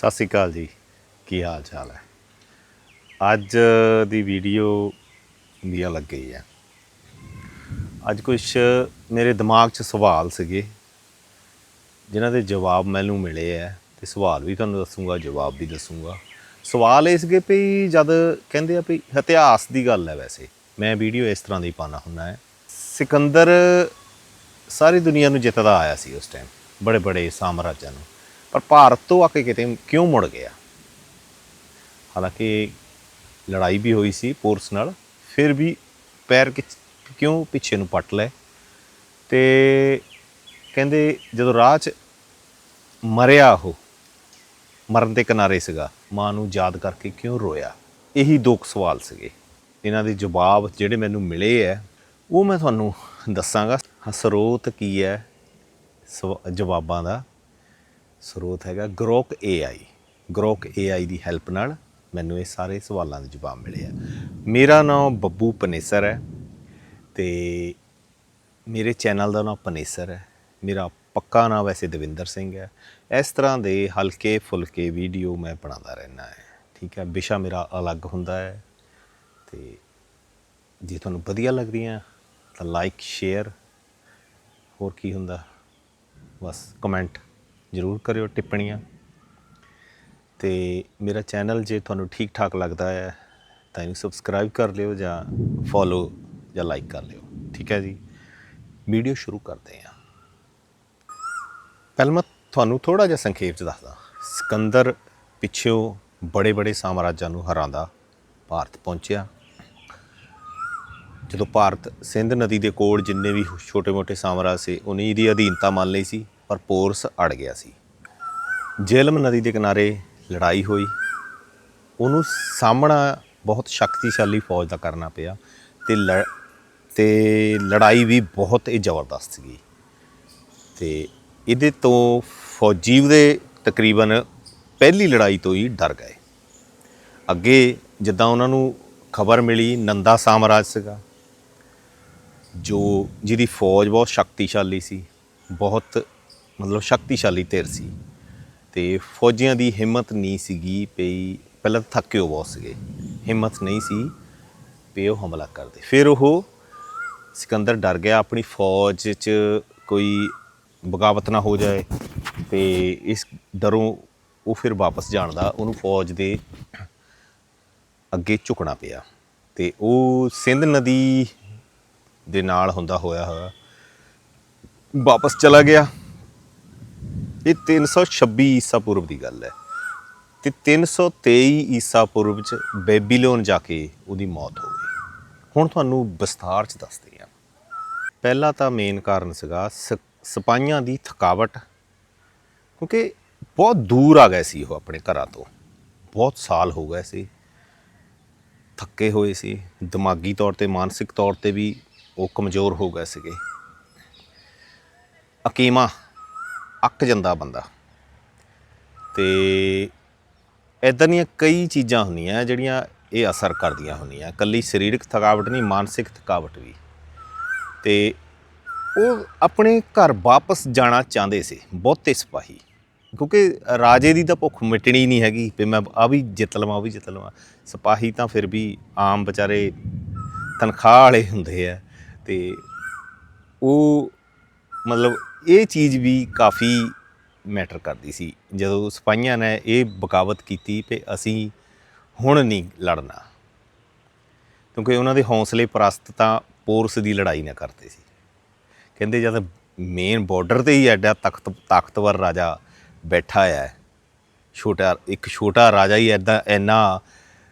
ਸਤਿ ਸ਼੍ਰੀ ਅਕਾਲ ਜੀ। ਕੀ ਹਾਲ ਚਾਲ ਹੈ? ਅੱਜ ਦੀ ਵੀਡੀਓ ਵਧੀਆ ਲੱਗ ਗਈ ਹੈ। ਅੱਜ ਕੁਝ ਮੇਰੇ ਦਿਮਾਗ 'ਚ ਸਵਾਲ ਸੀਗੇ, ਜਿਨ੍ਹਾਂ ਦੇ ਜਵਾਬ ਮੈਨੂੰ ਮਿਲੇ ਹੈ ਤੇ ਸਵਾਲ ਵੀ ਤੁਹਾਨੂੰ ਦੱਸੂਗਾ, ਜਵਾਬ ਵੀ ਦੱਸੂਗਾ। ਸਵਾਲ ਇਹ ਸੀਗੇ ਵੀ ਜਦ ਕਹਿੰਦੇ ਆ ਵੀ ਇਤਿਹਾਸ ਦੀ ਗੱਲ ਹੈ ਵੈਸੇ, ਮੈਂ ਵੀਡੀਓ ਇਸ ਤਰ੍ਹਾਂ ਦੀ ਪਾਣਾ ਹੁੰਦਾ ਹੈ। ਸਿਕੰਦਰ ਸਾਰੀ ਦੁਨੀਆ ਨੂੰ ਜਿੱਤਦਾ ਆਇਆ ਸੀ ਉਸ ਟਾਈਮ ਬੜੇ ਬੜੇ ਸਾਮਰਾਜਾਂ ਨੂੰ। ਪਰ ਭਾਰਤ ਤੋਂ ਆ ਕੇ ਕਿਤੇ ਕਿਉਂ ਮੁੜ ਗਿਆ? ਹਾਲਾਂਕਿ ਲੜਾਈ ਵੀ ਹੋਈ ਸੀ ਪੋਰਸ ਨਾਲ, ਫਿਰ ਵੀ ਪੈਰ ਕਿ- ਕਿਉਂ ਪਿੱਛੇ ਨੂੰ ਪੱਟ ਲਏ? ਤੇ ਕਹਿੰਦੇ ਜਦੋਂ ਰਾਹ 'ਚ ਮਰਿਆ ਉਹ, ਮਰਨ ਦੇ ਕਿਨਾਰੇ ਸੀਗਾ, ਮਾਂ ਨੂੰ ਯਾਦ ਕਰਕੇ ਕਿਉਂ ਰੋਇਆ? ਇਹੀ ਦੋ ਸਵਾਲ ਸੀਗੇ। ਇਹਨਾਂ ਦੇ ਜਵਾਬ ਜਿਹੜੇ ਮੈਨੂੰ ਮਿਲੇ ਹੈ ਉਹ ਮੈਂ ਤੁਹਾਨੂੰ ਦੱਸਾਂਗਾ। ਸਰੋਤ ਕੀ ਹੈ ਸਵ- ਜਵਾਬਾਂ ਦਾ? ਸਰੋਤ ਹੈਗਾ ਗਰੋਕ AI ਗਰੋਕ AI ਦੀ ਹੈਲਪ ਨਾਲ ਮੈਨੂੰ ਇਹ ਸਾਰੇ ਸਵਾਲਾਂ ਦੇ ਜਵਾਬ ਮਿਲੇ ਆ। ਮੇਰਾ ਨਾਮ ਬੱਬੂ ਪਨੇਸਰ ਹੈ ਤੇ ਮੇਰੇ ਚੈਨਲ ਦਾ ਨਾਮ ਪਨੇਸਰ ਹੈ। ਮੇਰਾ ਪੱਕਾ ਨਾਮ ਵੈਸੇ ਦਵਿੰਦਰ ਸਿੰਘ ਹੈ। ਇਸ ਤਰ੍ਹਾਂ ਦੇ ਹਲਕੇ ਫੁਲਕੇ ਵੀਡੀਓ ਮੈਂ ਬਣਾਉਂਦਾ ਰਹਿਣਾ ਹੈ। ਠੀਕ ਹੈ, ਵਿਸ਼ਾ ਮੇਰਾ ਅਲੱਗ ਹੁੰਦਾ ਹੈ ਤੇ ਜੇ ਤੁਹਾਨੂੰ ਵਧੀਆ ਲੱਗਦੀਆਂ ਤਾਂ ਲਾਈਕ ਸ਼ੇਅਰ ਹੋਰ ਕੀ ਹੁੰਦਾ? ਬਸ ਕਮੈਂਟ ਜ਼ਰੂਰ ਕਰਿਓ ਟਿੱਪਣੀਆਂ। ਤੇ ਮੇਰਾ ਚੈਨਲ ਜੇ ਤੁਹਾਨੂੰ ਠੀਕ ਠਾਕ ਲੱਗਦਾ ਹੈ, ਤਾਂ ਇਹਨੂੰ ਸਬਸਕ੍ਰਾਈਬ ਕਰ ਲਿਓ ਜਾਂ ਫੋਲੋ ਜਾਂ ਲਾਈਕ ਕਰ ਲਿਓ। ਠੀਕ ਹੈ ਜੀ? ਵੀਡੀਓ ਸ਼ੁਰੂ ਕਰਦੇ ਹਾਂ। ਪਹਿਲਾਂ ਮੈਂ ਤੁਹਾਨੂੰ ਥੋੜਾ ਜਿਹਾ ਸੰਖੇਪ ਚ ਦੱਸਦਾ। ਸਿਕੰਦਰ ਪਿੱਛੋਂ ਬੜੇ ਬੜੇ ਸਾਮਰਾਜਾਂ ਨੂੰ ਹਰਾਉਂਦਾ ਭਾਰਤ ਪਹੁੰਚਿਆ। ਜਦੋਂ ਭਾਰਤ ਸਿੰਧ ਨਦੀ ਦੇ ਕੋਲ ਜਿੰਨੇ ਵੀ ਛੋਟੇ-ਮੋਟੇ ਸਾਮਰਾਜ ਸੀ ਉਹਨੇ ਇਹਦੀ ਅਧੀਨਤਾ ਮੰਨ ਲਈ ਸੀ। ਪਰ ਪੋਰਸ ਅੜ ਗਿਆ ਸੀ। ਜੇਲਮ ਨਦੀ ਦੇ ਕਿਨਾਰੇ ਲੜਾਈ ਹੋਈ। ਉਹਨੂੰ ਸਾਹਮਣਾ ਬਹੁਤ ਸ਼ਕਤੀਸ਼ਾਲੀ ਫੌਜ ਦਾ ਕਰਨਾ ਪਿਆ ਤੇ ਲੜ- ਤੇ ਲੜਾਈ ਵੀ ਬਹੁਤ ਹੀ ਜ਼ਬਰਦਸਤ ਸੀਗੀ। ਤੇ ਇਹਦੇ ਤੋਂ ਫੌਜੀ ਦੇ ਤਕਰੀਬਨ ਪਹਿਲੀ ਲੜਾਈ ਤੋਂ ਹੀ ਡਰ ਗਏ। ਅੱਗੇ ਜਿੱਦਾਂ ਉਹਨਾਂ ਨੂੰ ਖਬਰ ਮਿਲੀ, ਨੰਦਾ ਸਾਮਰਾਜ ਸੀਗਾ। ਜੋ ਜਿਹਦੀ ਫੌਜ ਬਹੁਤ ਸ਼ਕਤੀਸ਼ਾਲੀ ਸੀ, ਬਹੁਤ ਮਤਲਬ ਸ਼ਕਤੀਸ਼ਾਲੀ ਧਿਰ ਸੀ ਤੇ ਫੌਜੀਆਂ ਦੀ ਹਿੰਮਤ ਨਹੀਂ ਸੀਗੀ ਪਈ ਪਹਿਲਾਂ ਤਾਂ ਥੱਕੇ ਹੋ ਬਹੁਤ ਸੀਗੇ। ਹਿੰਮਤ ਨਹੀਂ ਸੀ ਵੀ ਉਹ ਹਮਲਾ ਕਰਦੇ। ਫਿਰ ਉਹ ਸਿਕੰਦਰ ਡਰ ਗਿਆ ਆਪਣੀ ਫੌਜ 'ਚ ਕੋਈ ਬਗਾਵਤ ਨਾ ਹੋ ਜਾਏ ਤੇ ਇਸ ਡਰੋਂ ਉਹ ਫਿਰ ਵਾਪਸ ਜਾਣ ਦਾ ਉਹਨੂੰ ਫੌਜ ਦੇ ਅੱਗੇ ਝੁਕਣਾ ਪਿਆ। ਤੇ ਉਹ ਸਿੰਧ ਨਦੀ ਦੇ ਨਾਲ ਹੁੰਦਾ ਹੋਇਆ ਹੋਇਆ ਵਾਪਸ ਚਲਾ ਗਿਆ। ਇਹ 326 ਈਸਾ ਪੂਰਵ ਦੀ ਗੱਲ ਹੈ। ਤੇ 323 ਈਸਾ ਪੂਰਵ ਚ ਬੇਬੀਲੋਨ ਜਾ ਕੇ ਉਹਦੀ ਮੌਤ ਹੋ ਗਈ। ਹੁਣ ਤੁਹਾਨੂੰ ਵਿਸਥਾਰ ਚ ਦੱਸਦੇ ਹਾਂ। ਪਹਿਲਾ ਤਾਂ ਮੇਨ ਕਾਰਨ ਸੀਗਾ ਸ- ਸਿਪਾਹੀਆਂ ਦੀ ਥਕਾਵਟ। ਕਿਉਂਕਿ ਬਹੁਤ ਦੂਰ ਆ ਗਏ ਸੀ ਉਹ ਆਪਣੇ ਘਰਾਂ ਤੋਂ। ਬਹੁਤ ਸਾਲ ਹੋ ਗਏ ਸੀ। ਥੱਕੇ ਹੋਏ ਸੀ। ਦਿਮਾਗੀ ਤੌਰ ਤੇ, ਮਾਨਸਿਕ ਤੌਰ ਤੇ ਵੀ ਉਹ ਕਮਜ਼ੋਰ ਹੋ ਗਏ ਸੀਗੇ। ਅਕੀਮਾ ਅੱਕ ਜਾਂਦਾ ਬੰਦਾ। ਤੇ ਇਦਾਂ ਦੀਆਂ ਕਈ ਚੀਜ਼ਾਂ ਹੁੰਦੀਆਂ ਜਿਹੜੀਆਂ ਇਹ ਅਸਰ ਕਰਦੀਆਂ ਹੁੰਦੀਆਂ। ਕੱਲੀ ਸਰੀਰਕ ਥਕਾਵਟ ਨਹੀਂ, ਮਾਨਸਿਕ ਥਕਾਵਟ ਵੀ। ਤੇ ਉਹ ਆਪਣੇ ਘਰ ਵਾਪਸ ਜਾਣਾ ਚਾਹੁੰਦੇ ਸੀ, ਬਹੁਤੇ ਸਿਪਾਹੀ। ਕਿਉਂਕਿ ਰਾਜੇ ਦੀ ਤਾਂ ਭੁੱਖ ਮਿਟਣੀ ਨਹੀਂ ਹੈਗੀ, ਵੀ ਮੈਂ ਆ ਵੀ ਜਿੱਤ ਲਵਾਂ, ਉਹ ਵੀ ਜਿੱਤ ਲਵਾਂ। ਸਿਪਾਹੀ ਤਾਂ ਫਿਰ ਵੀ ਆਮ ਵਿਚਾਰੇ ਤਨਖਾਹ ਵਾਲੇ ਹੁੰਦੇ ਆ। ਤੇ ਉਹ ਮਤਲਬ ਇਹ ਚੀਜ਼ ਵੀ ਕਾਫੀ ਮੈਟਰ ਕਰਦੀ ਸੀ। ਜਦੋਂ ਸਿਪਾਹੀਆਂ ਨੇ ਇਹ ਬਗਾਵਤ ਕੀਤੀ ਤੇ ਅਸੀਂ ਹੁਣ ਨਹੀਂ ਲੜਨਾ, ਕਿਉਂਕਿ ਉਹਨਾਂ ਦੇ ਹੌਸਲੇ ਪ੍ਰਸਤ ਤਾਂ ਪੋਰਸ ਦੀ ਲੜਾਈ ਨਾ ਕਰਦੇ ਸੀ। ਕਹਿੰਦੇ ਜਦ ਮੇਨ ਬਾਰਡਰ ਤੇ ਹੀ ਐਡਾ ਤਖਤ, ਤਾਕਤਵਰ ਰਾਜਾ ਬੈਠਾ ਹੈ, ਛੋਟਾ, ਇੱਕ ਛੋਟਾ ਰਾਜਾ ਹੀ ਐਦਾਂ ਇੰਨਾ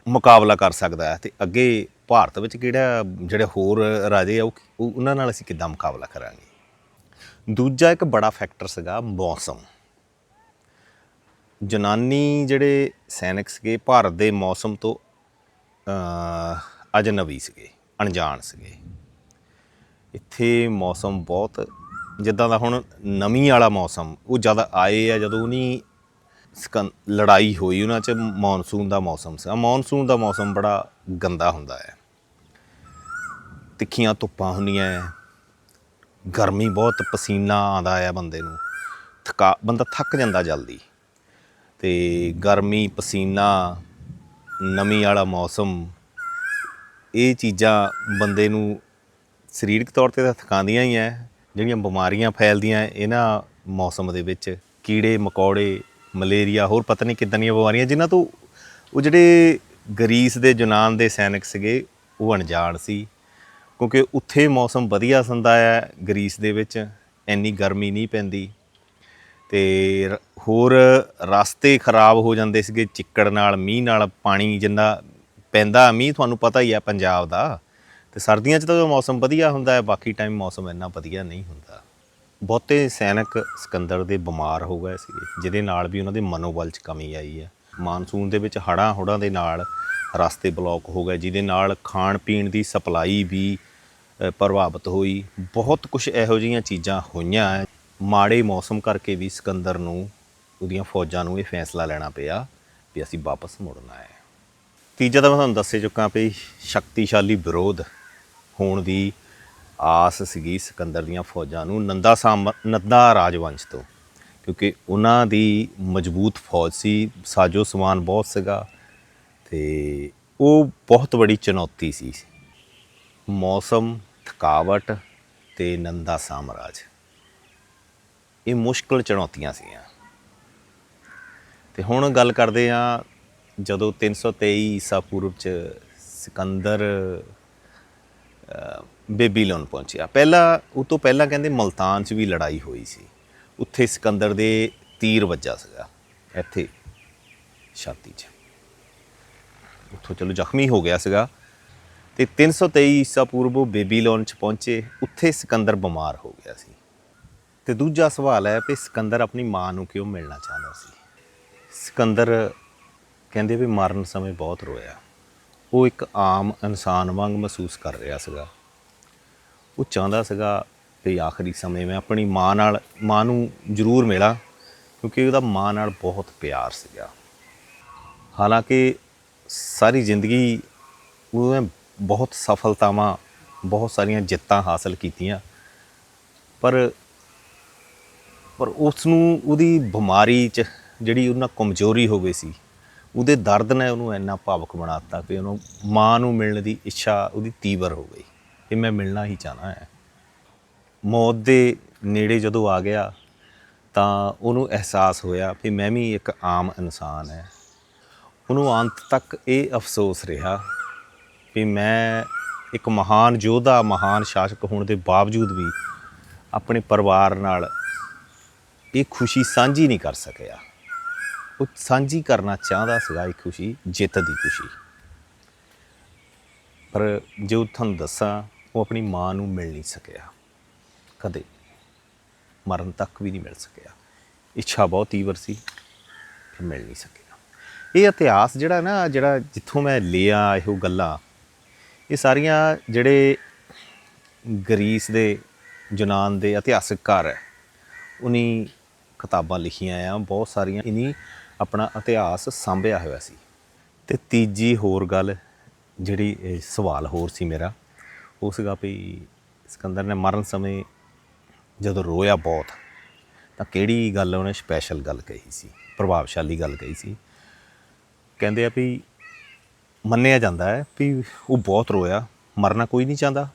ਮੁਕਾਬਲਾ ਕਰ ਸਕਦਾ ਹੈ ਤੇ ਅੱਗੇ ਭਾਰਤ ਵਿੱਚ ਕਿਹੜਾ, ਜਿਹੜੇ ਹੋਰ ਰਾਜੇ ਆ ਉਹ- ਉਹਨਾਂ ਨਾਲ ਅਸੀਂ ਕਿੱਦਾਂ ਮੁਕਾਬਲਾ ਕਰਾਂਗੇ? ਦੂਜਾ ਇੱਕ ਬੜਾ ਫੈਕਟਰ ਸੀਗਾ ਮੌਸਮ। ਜਨਾਨੀ ਜਿਹੜੇ ਸੈਨਿਕ ਸੀਗੇ, ਭਾਰਤ ਦੇ ਮੌਸਮ ਤੋਂ ਅਜਨਬੀ ਸੀਗੇ, ਅਣਜਾਣ ਸੀਗੇ। ਇੱਥੇ ਮੌਸਮ ਬਹੁਤ, ਜਿੱਦਾਂ ਦਾ ਹੁਣ ਨਮੀ ਵਾਲਾ ਮੌਸਮ, ਉਹ ਜਦ ਆਏ ਆ, ਜਦੋਂ ਨਹੀਂ ਸਕੰ- ਲੜਾਈ ਹੋਈ, ਉਹਨਾਂ 'ਚ ਮੌਨਸੂਨ ਦਾ ਮੌਸਮ ਸੀ। ਮੌਨਸੂਨ ਦਾ ਮੌਸਮ ਬੜਾ ਗੰਦਾ ਹੁੰਦਾ ਹੈ। ਤਿੱਖੀਆਂ ਧੁੱਪਾਂ ਹੁੰਦੀਆਂ ਗਰਮੀ ਬਹੁਤ ਪਸੀਨਾ ਆਉਂਦਾ ਆ ਬੰਦੇ ਨੂੰ। ਥਕਾ, ਬੰਦਾ ਥੱਕ ਜਾਂਦਾ ਜਲਦੀ। ਤੇ ਗਰਮੀ, ਪਸੀਨਾ, ਨਮੀ ਵਾਲਾ ਮੌਸਮ, ਇਹ ਚੀਜ਼ਾਂ ਬੰਦੇ ਨੂੰ ਸਰੀਰਕ ਤੌਰ ਤੇ ਤਾਂ ਥਕਾਉਂਦੀਆਂ ਹੀ ਐ, ਜਿਹੜੀਆਂ ਬਿਮਾਰੀਆਂ ਫੈਲਦੀਆਂ ਇਹਨਾਂ ਮੌਸਮ ਦੇ ਵਿੱਚ। ਕੀੜੇ, ਮਕੌੜੇ, ਮਲੇਰੀਆ, ਹੋਰ ਪਤਾ ਨਹੀਂ ਕਿੱਦਾਂ ਦੀਆਂ ਬਿਮਾਰੀਆਂ, ਜਿਨ੍ਹਾਂ ਤੋਂ ਉਹ ਜਿਹੜੇ ਗਰੀਸ ਦੇ ਯੂਨਾਨ ਦੇ ਸੈਨਿਕ ਸੀਗੇ, ਉਹ ਅਣਜਾਣ ਸੀ। ਕਿਉਂਕਿ ਉੱਥੇ ਮੌਸਮ ਵਧੀਆ ਹੁੰਦਾ ਹੈ ਗਰੀਸ ਦੇ ਵਿੱਚ, ਇੰਨੀ ਗਰਮੀ ਨਹੀਂ ਪੈਂਦੀ। ਤੇ ਰ- ਹੋਰ ਰਸਤੇ ਖਰਾਬ ਹੋ ਜਾਂਦੇ ਸੀਗੇ ਚਿੱਕੜ ਨਾਲ, ਮੀਂਹ ਨਾਲ, ਪਾਣੀ ਜਿੰਨਾ ਪੈਂਦਾ ਮੀਂਹ ਤੁਹਾਨੂੰ ਪਤਾ ਹੀ ਆ ਪੰਜਾਬ ਦਾ। ਤੇ ਸਰਦੀਆਂ 'ਚ ਤਾਂ ਮੌਸਮ ਵਧੀਆ ਹੁੰਦਾ ਹੈ, ਬਾਕੀ ਟਾਈਮ ਮੌਸਮ ਇੰਨਾ ਵਧੀਆ ਨਹੀਂ ਹੁੰਦਾ। ਬਹੁਤੇ ਸੈਨਿਕ ਸਿਕੰਦਰ ਦੇ ਬਿਮਾਰ ਹੋ ਗਏ ਸੀਗੇ, ਜਿਹਦੇ ਨਾਲ ਵੀ ਉਹਨਾਂ ਦੇ ਮਨੋਬਲ 'ਚ ਕਮੀ ਆਈ ਹੈ। ਮਾਨਸੂਨ ਦੇ ਵਿੱਚ ਹੜ੍ਹਾਂ ਹੁੜਾਂ ਦੇ ਨਾਲ ਰਸਤੇ ਬਲੌਕ ਹੋ ਗਏ, ਜਿਹਦੇ ਨਾਲ ਖਾਣ ਪੀਣ ਦੀ ਸਪਲਾਈ ਵੀ ਪ੍ਰਭਾਵਿਤ ਹੋਈ। ਬਹੁਤ ਕੁਝ ਇਹੋ ਜਿਹੀਆਂ ਚੀਜ਼ਾਂ ਹੋਈਆਂ ਹੈ। ਮਾੜੇ ਮੌਸਮ ਕਰਕੇ ਵੀ ਸਿਕੰਦਰ ਨੂੰ, ਉਹਦੀਆਂ ਫੌਜਾਂ ਨੂੰ ਇਹ ਫੈਸਲਾ ਲੈਣਾ ਪਿਆ ਵੀ ਅਸੀਂ ਵਾਪਸ ਮੁੜਨਾ ਹੈ ਤੀਜਾ ਤਾਂ ਮੈਂ ਤੁਹਾਨੂੰ ਦੱਸੇ ਚੁੱਕਾ ਵੀ ਸ਼ਕਤੀਸ਼ਾਲੀ ਵਿਰੋਧ ਹੋਣ ਦੀ ਆਸ ਸੀਗੀ ਸਿਕੰਦਰ ਦੀਆਂ ਫੌਜਾਂ ਨੂੰ ਨੰਦਾ ਸਾਮ, ਨੰਦਾ ਰਾਜਵੰਸ਼ ਤੋਂ। ਕਿਉਂਕਿ ਉਹਨਾਂ ਦੀ ਮਜ਼ਬੂਤ ਫੌਜ ਸੀ, ਸਾਜੋ ਸਮਾਨ ਬਹੁਤ ਸੀਗਾ ਤੇ ਉਹ ਬਹੁਤ ਬੜੀ ਚੁਣੌਤੀ ਸੀ। ਮੌਸਮ ਥਕਾਵਟ ਤੇ ਨੰਦਾ ਸਾਮਰਾਜ। ਇਹ ਮੁਸ਼ਕਲ ਚੁਣੌਤੀਆਂ ਸੀਆਂ ਤੇ ਹੁਣ ਗੱਲ ਕਰਦੇ ਆ ਜਦੋਂ 323 ਈਸਾ ਪੂਰਵ ਚ ਸਿਕੰਦਰ ਅਹ, ਬੇਬੀਲੋਨ ਪਹੁੰਚਿਆ। ਪਹਿਲਾਂ ਉਹ ਤੋਂ ਪਹਿਲਾਂ ਕਹਿੰਦੇ ਮਲਤਾਨ 'ਚ ਵੀ ਲੜਾਈ ਹੋਈ ਸੀ। ਉੱਥੇ ਸਿਕੰਦਰ ਦੇ ਤੀਰ ਵੱਜਾ ਸੀਗਾ ਇੱਥੇ ਛਾਤੀ 'ਚ। ਉੱਥੋਂ ਚਲੋ ਜ਼ਖਮੀ ਹੋ ਗਿਆ ਸੀਗਾ। ਤੇ 323 ਈਸਾ ਪੂਰਵ ਉਹ ਬੇਬੀਲੋਨ 'ਚ ਪਹੁੰਚੇ, ਉੱਥੇ ਸਿਕੰਦਰ ਬਿਮਾਰ ਹੋ ਗਿਆ ਸੀ। ਤੇ ਦੂਜਾ ਸਵਾਲ ਹੈ ਕਿ ਸਿਕੰਦਰ ਆਪਣੀ ਮਾਂ ਨੂੰ ਕਿਉਂ ਮਿਲਣਾ ਚਾਹੁੰਦਾ ਸੀ? ਸਿਕੰਦਰ ਕਹਿੰਦੇ ਵੀ ਮਰਨ ਸਮੇਂ ਬਹੁਤ ਰੋਇਆ। ਉਹ ਇੱਕ ਆਮ ਇਨਸਾਨ ਵਾਂਗ ਮਹਿਸੂਸ ਕਰ ਰਿਹਾ ਸੀਗਾ। ਉਹ ਚਾਹੁੰਦਾ ਸੀਗਾ ਵੀ ਆਖਰੀ ਸਮੇਂ ਮੈਂ ਆਪਣੀ ਮਾਂ ਨਾਲ, ਮਾਂ ਨੂੰ ਜ਼ਰੂਰ ਮਿਲਾਂ, ਕਿਉਂਕਿ ਉਹਦਾ ਮਾਂ ਨਾਲ ਬਹੁਤ ਪਿਆਰ ਸੀਗਾ। ਹਾਲਾਂਕਿ ਸਾਰੀ ਜ਼ਿੰਦਗੀ ਉਹਨੇ ਬਹੁਤ ਸਫਲਤਾਵਾਂ, ਬਹੁਤ ਸਾਰੀਆਂ ਜਿੱਤਾਂ ਹਾਸਲ ਕੀਤੀਆਂ। ਪਰ ਪਰ ਉਸ ਨੂੰ ਉਹਦੀ ਬਿਮਾਰੀ 'ਚ ਜਿਹੜੀ ਉਹਨਾਂ ਕਮਜ਼ੋਰੀ ਹੋ ਗਈ ਸੀ, ਉਹਦੇ ਦਰਦ ਨੇ ਉਹਨੂੰ ਇੰਨਾ ਭਾਵੁਕ ਬਣਾਤਾ ਕਿ ਉਹਨੂੰ ਮਾਂ ਨੂੰ ਮਿਲਣ ਦੀ ਇੱਛਾ ਉਹਦੀ ਤੀਵਰ ਹੋ ਗਈ ਕਿ ਮੈਂ ਮਿਲਣਾ ਹੀ ਚਾਹਨਾ ਹੈ। ਮੌਤ ਦੇ ਨੇੜੇ ਜਦੋਂ ਆ ਗਿਆ ਤਾਂ ਉਹਨੂੰ ਅਹਿਸਾਸ ਹੋਇਆ ਕਿ ਮੈਂ ਵੀ ਇੱਕ ਆਮ ਇਨਸਾਨ ਹੈ। ਉਹਨੂੰ ਅੰਤ ਤੱਕ ਇਹ ਅਫਸੋਸ ਰਿਹਾ ਕਿ ਮੈਂ ਇੱਕ ਮਹਾਨ ਯੋਧਾ, ਮਹਾਨ ਸ਼ਾਸਕ ਹੋਣ ਦੇ ਬਾਵਜੂਦ ਵੀ ਆਪਣੇ ਪਰਿਵਾਰ ਨਾਲ ਇਹ ਖੁਸ਼ੀ ਸਾਂਝੀ ਨਹੀਂ ਕਰ ਸਕਿਆ। ਉਹ ਸਾਂਝੀ ਕਰਨਾ ਚਾਹੁੰਦਾ ਸੀਗਾ ਇਹ ਖੁਸ਼ੀ, ਜਿੱਤ ਦੀ ਖੁਸ਼ੀ। ਪਰ ਜੋ ਤੁਹਾਨੂੰ ਦੱਸਾਂ, ਉਹ ਆਪਣੀ ਮਾਂ ਨੂੰ ਮਿਲ ਨਹੀਂ ਸਕਿਆ। ਕਦੇ ਮਰਨ ਤੱਕ ਵੀ ਨਹੀਂ ਮਿਲ ਸਕਿਆ। ਇੱਛਾ ਬਹੁਤ ਤੀਵਰ ਸੀ, ਫਿਰ ਮਿਲ ਨਹੀਂ ਸਕਿਆ। ਇਹ ਇਤਿਹਾਸ ਜਿਹੜਾ ਨਾ, ਜਿਹੜਾ ਜਿੱਥੋਂ ਮੈਂ ਲਿਆ ਇਹੋ ਗੱਲਾਂ ਇਹ ਸਾਰੀਆਂ ਜਿਹੜੇ ਗਰੀਸ ਦੇ ਯੂਨਾਨ ਦੇ ਇਤਿਹਾਸਕ ਘਰ ਹੈ, ਉਨੀ ਕਿਤਾਬਾਂ ਲਿਖੀਆਂ ਆ, ਬਹੁਤ ਸਾਰੀਆਂ ਇਨੀ ਆਪਣਾ ਇਤਿਹਾਸ ਸਾਂਭਿਆ ਹੋਇਆ ਸੀ। ਤੇ ਤੀਜੀ ਹੋਰ ਗੱਲ ਜਿਹੜੀ ਸਵਾਲ ਹੋਰ ਸੀ ਮੇਰਾ, ਉਹ ਸੀਗਾ ਵੀ ਸਿਕੰਦਰ ਨੇ ਮਰਨ ਸਮੇਂ ਜਦੋਂ ਰੋਇਆ ਬਹੁਤ, ਤਾਂ ਕਿਹੜੀ ਗੱਲ ਉਹਨੇ ਸਪੈਸ਼ਲ ਗੱਲ ਕਹੀ ਸੀ, ਪ੍ਰਭਾਵਸ਼ਾਲੀ ਗੱਲ ਕਹੀ ਸੀ? ਕਹਿੰਦੇ ਆ ਵੀ ਮੰਨਿਆ ਜਾਂਦਾ ਹੈ ਵੀ ਉਹ ਬਹੁਤ ਰੋਇਆ, ਮਰਨਾ ਕੋਈ ਨਹੀਂ ਚਾਹੁੰਦਾ।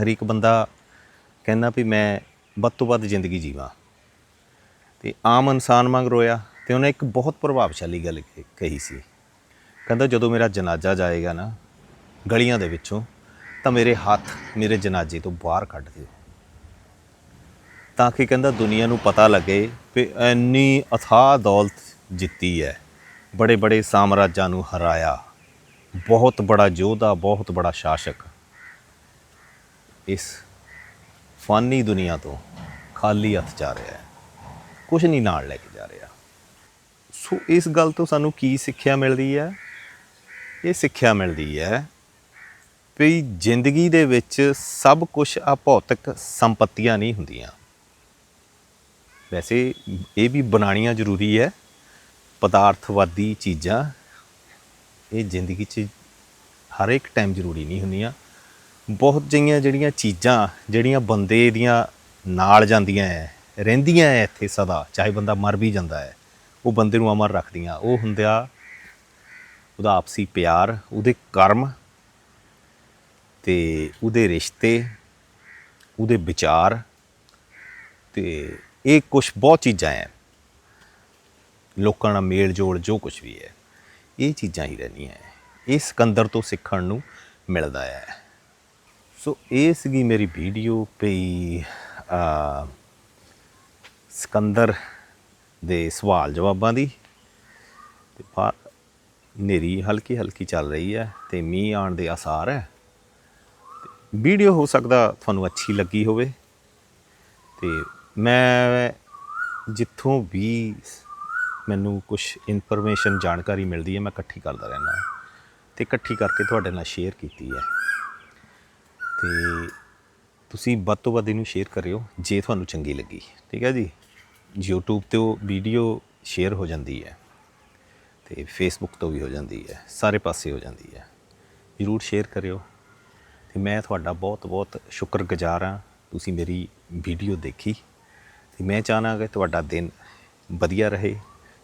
ਹਰ ਇੱਕ ਬੰਦਾ ਕਹਿੰਦਾ ਵੀ ਮੈਂ ਵੱਧ ਤੋਂ ਵੱਧ ਜ਼ਿੰਦਗੀ ਜੀਵਾਂ। ਤੇ ਆਮ ਇਨਸਾਨ ਵਾਂਗ ਰੋਇਆ, ਤੇ ਉਹਨੇ ਇੱਕ ਬਹੁਤ ਪ੍ਰਭਾਵਸ਼ਾਲੀ ਗੱਲ ਕਹੀ ਸੀ। ਕਹਿੰਦਾ ਜਦੋਂ ਮੇਰਾ ਜਨਾਜ਼ਾ ਜਾਏਗਾ ਨਾ ਗਲੀਆਂ ਦੇ ਵਿੱਚੋਂ, ਤਾਂ ਮੇਰੇ ਹੱਥ ਮੇਰੇ ਜਨਾਜ਼ੇ ਤੋਂ ਬਾਹਰ ਕੱਢ ਦਿਓ। ਤਾਂ ਕਿ ਕਹਿੰਦਾ ਦੁਨੀਆ ਨੂੰ ਪਤਾ ਲੱਗੇ ਵੀ ਇੰਨੀ ਅਥਾਹ ਦੌਲਤ ਜਿੱਤੀ ਹੈ ਬੜੇ ਬੜੇ ਸਾਮਰਾਜਾਂ ਨੂੰ ਹਰਾਇਆ। ਬਹੁਤ ਬੜਾ ਯੋਧਾ ਬਹੁਤ ਬੜਾ ਸ਼ਾਸਕ ਇਸ ਫਾਨੀ ਦੁਨੀਆ ਤੋਂ ਖਾਲੀ ਹੱਥ ਜਾ ਰਿਹਾ ਹੈ। ਕੁਝ ਨਹੀਂ ਨਾਲ ਲੈ ਕੇ ਜਾ ਰਿਹਾ। ਸੋ ਇਸ ਗੱਲ ਤੋਂ ਸਾਨੂੰ ਕੀ ਸਿੱਖਿਆ ਮਿਲਦੀ ਹੈ? ਇਹ ਸਿੱਖਿਆ ਮਿਲਦੀ ਹੈ ਵੀ ਜ਼ਿੰਦਗੀ ਦੇ ਵਿੱਚ ਸਭ ਕੁਝ ਅਭੌਤਿਕ ਸੰਪਤੀਆਂ ਨਹੀਂ ਹੁੰਦੀਆਂ। ਵੈਸੇ ਇਹ ਵੀ ਬਣਾਉਣੀਆਂ ਜ਼ਰੂਰੀ ਹੈ। ਪਦਾਰਥਵਾਦੀ ਚੀਜ਼ਾਂ ਇਹ ਜ਼ਿੰਦਗੀ 'ਚ ਹਰ ਇੱਕ ਟਾਈਮ ਜ਼ਰੂਰੀ ਨਹੀਂ ਹੁੰਦੀਆਂ। ਬਹੁਤ ਜਿਹੀਆਂ ਜਿਹੜੀਆਂ ਚੀਜ਼ਾਂ, ਜਿਹੜੀਆਂ ਬੰਦੇ ਦੀਆਂ ਨਾਲ ਜਾਂਦੀਆਂ ਹੈ ਰਹਿੰਦੀਆਂ ਹੈ ਇੱਥੇ ਸਦਾ, ਚਾਹੇ ਬੰਦਾ ਮਰ ਵੀ ਜਾਂਦਾ ਹੈ ਉਹ ਬੰਦੇ ਨੂੰ ਅਮਰ ਰੱਖਦੀਆਂ। ਉਹ ਹੁੰਦਿਆ ਉਹਦਾ ਆਪਸੀ ਪਿਆਰ, ਉਹਦੇ ਕਰਮ ਤੇ ਉਹਦੇ ਰਿਸ਼ਤੇ, ਉਹਦੇ ਵਿਚਾਰ ਤੇ ਇਹ ਕੁਝ ਬਹੁਤ ਚੀਜ਼ਾਂ ਐ। ਲੋਕਾਂ ਨਾਲ ਮੇਲ ਜੋਲ ਜੋ ਕੁਝ ਵੀ ਹੈ ਇਹ ਚੀਜ਼ਾਂ ਹੀ ਰਹਿਣੀਆਂ ਇਹ ਸਿਕੰਦਰ ਤੋਂ ਸਿੱਖਣ ਨੂੰ ਮਿਲਦਾ ਹੈ ਸੋ ਇਹ ਸੀਗੀ ਮੇਰੀ ਵੀਡੀਓ ਪਈ ਆ ਸਿਕੰਦਰ ਦੇ ਸਵਾਲ ਜਵਾਬਾਂ ਦੀ। ਤੇ ਬਾਹਰ ਹਨੇਰੀ ਹਲਕੀ ਹਲਕੀ ਚੱਲ ਰਹੀ ਹੈ ਤੇ ਮੀਂਹ ਆਉਣ ਦੇ ਆਸਾਰ ਹੈ ਵੀਡੀਓ ਹੋ ਸਕਦਾ ਤੁਹਾਨੂੰ ਅੱਛੀ ਲੱਗੀ ਹੋਵੇ। ਤੇ ਮੈਂ ਜਿੱਥੋਂ ਵੀ ਮੈਨੂੰ ਕੁਝ ਇਨਫੋਰਮੇਸ਼ਨ ਜਾਣਕਾਰੀ ਮਿਲਦੀ ਹੈ, ਮੈਂ ਇਕੱਠੀ ਕਰਦਾ ਰਹਿੰਦਾ ਤੇ ਇਕੱਠੀ ਕਰਕੇ ਤੁਹਾਡੇ ਨਾਲ ਸ਼ੇਅਰ ਕੀਤੀ ਹੈ। ਤੇ ਤੁਸੀਂ ਵੱਧ ਤੋਂ ਵੱਧ ਇਹਨੂੰ ਸ਼ੇਅਰ ਕਰਿਓ, ਜੇ ਤੁਹਾਨੂੰ ਚੰਗੀ ਲੱਗੀ। ਠੀਕ ਹੈ ਜੀ? YouTube ਤੇ ਉਹ ਵੀਡੀਓ ਸ਼ੇਅਰ ਹੋ ਜਾਂਦੀ ਹੈ। ਤੇ ਫੇਸਬੁੱਕ ਤੋਂ ਵੀ ਹੋ ਜਾਂਦੀ ਹੈ। ਸਾਰੇ ਪਾਸੇ ਹੋ ਜਾਂਦੀ ਹੈ। ਜ਼ਰੂਰ ਸ਼ੇਅਰ ਕਰਿਓ। ਤੇ ਮੈਂ ਤੁਹਾਡਾ ਬਹੁਤ ਬਹੁਤ ਸ਼ੁਕਰਗੁਜ਼ਾਰ ਹਾਂ। ਤੁਸੀਂ ਮੇਰੀ ਵੀਡੀਓ ਦੇਖੀ। ਤੇ ਮੈਂ ਚਾਹਨਾ ਕਿ ਤੁਹਾਡਾ ਦਿਨ ਵਧੀਆ ਰਹੇ।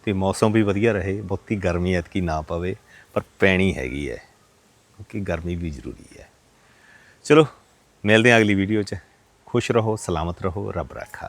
ਤੇ ਮੌਸਮ ਵੀ ਵਧੀਆ ਰਹੇ, ਬਹੁਤੀ ਗਰਮੀ ਐਤਕੀ ਨਾ ਪਵੇ, ਪਰ ਪੈਣੀ ਹੈਗੀ ਹੈ ਕਿਉਂਕਿ ਗਰਮੀ ਵੀ ਜ਼ਰੂਰੀ ਹੈ ਚਲੋ, ਮਿਲਦੇ ਹਾਂ ਅਗਲੀ ਵੀਡੀਓ 'ਚ। ਖੁਸ਼ ਰਹੋ, ਸਲਾਮਤ ਰਹੋ, ਰੱਬ ਰਾਖਾ।